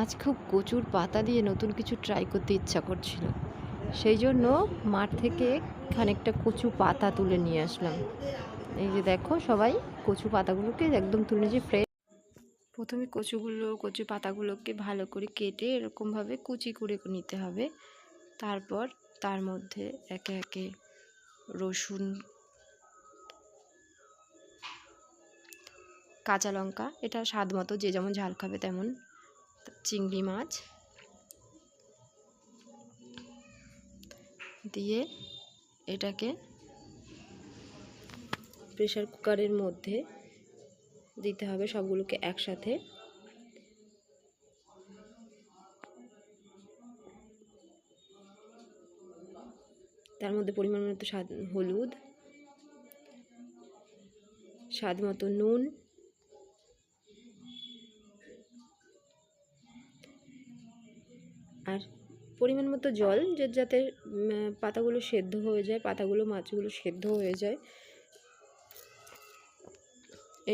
আজ খুব কচুর পাতা দিয়ে নতুন কিছু ট্রাই করতে ইচ্ছা করছিল। সেই জন্য মাঠ থেকে খানিকটা কচু পাতা তুলে নিয়ে আসলাম। এই যে দেখো সবাই কচু পাতাগুলোকে একদম তুলে নিয়েছি ফ্রেশ প্রথমে কচুগুলো, কচু পাতাগুলোকে ভালো করে কেটে এরকমভাবে কুচি করে নিতে হবে। তারপর তার মধ্যে একে একে রসুন, কাঁচা লঙ্কা, এটা স্বাদ মতো যে যেমন ঝাল খাবে তেমন চিংড়ি মাছ দিয়ে এটাকে প্রেশার কুকারের মধ্যে দিতে হবে সবগুলোকে একসাথে। তার মধ্যে পরিমাণ মতো স্বাদ, হলুদ, স্বাদ মতো নুন আর পরিমাণ মতো জল, যে যাতে পাতাগুলো সেদ্ধ হয়ে যায়, পাতাগুলো, মাছগুলো সেদ্ধ হয়ে যায়।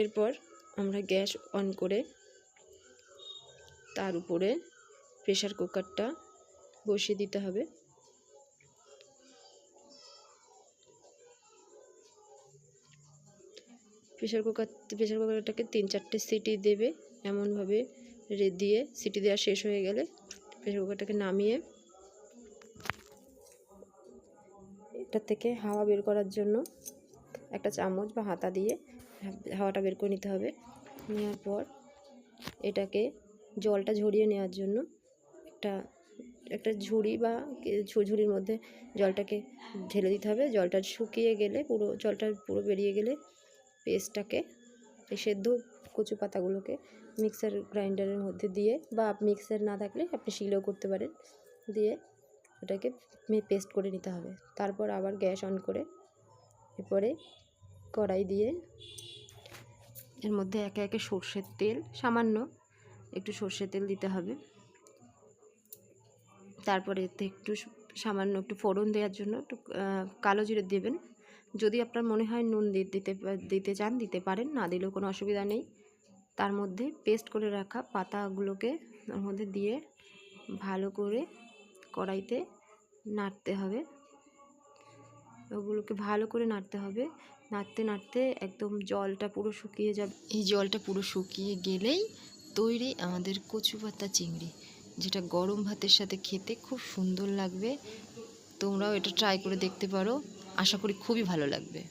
এরপর আমরা গ্যাস অন করে তার উপরে প্রেশার কুকারটা বসিয়ে দিতে হবে। প্রেশার কুকার প্রেশার কুকারটাকে তিন চারটে সিটি দেবে, এমনভাবে দিয়ে সিটি দেওয়া শেষ হয়ে গেলে প্রেশার কুকারটাকে নামিয়ে এটা থেকে হাওয়া বের করার জন্য একটা চামচ বা হাতা দিয়ে হাওয়াটা বের করে নিতে হবে। নেওয়ার পর এটাকে জলটা ঝরিয়ে নেওয়ার জন্য একটা একটা ঝুড়ি বা ঝুড়ির মধ্যে জলটাকে ঢেলে দিতে হবে। জলটা শুকিয়ে গেলে পুরো, জলটা পুরো বেরিয়ে গেলে পেস্টটাকে, এই সেদ্ধ কচু পাতাগুলোকে মিক্সার গ্রাইন্ডারের মধ্যে দিয়ে বা মিক্সার না থাকলে আপনি শিলেও করতে পারেন। দিয়ে ওটাকে পেস্ট করে নিতে হবে। তারপর আবার গ্যাস অন করে এরপরে কড়াই দিয়ে এর মধ্যে একে একে সর্ষের তেল, সামান্য একটু সর্ষের তেল দিতে হবে। তারপরে এতে একটু সামান্য একটু ফোড়ন দেওয়ার জন্য একটু কালো জিরে দেবেন। যদি আপনার মনে হয় নুন দিতে দিতে চান, দিতে পারেন। না দিলেও কোনো অসুবিধা নেই। তার মধ্যে পেস্ট করে রাখা পাতাগুলোকে ওর মধ্যে দিয়ে ভালো করে কড়াইতে নাড়তে হবে। ওগুলোকে ভালো করে নাড়তে হবে। নাড়তে নাড়তে একদম জলটা পুরো শুকিয়ে যাবে। এই জলটা পুরো শুকিয়ে গেলেই তৈরি আমাদের কচু পাতা চিংড়ি, যেটা গরম ভাতের সাথে খেতে খুব সুন্দর লাগবে। তোমরাও এটা ট্রাই করে দেখতে পারো। আশা করি খুবই ভালো লাগবে।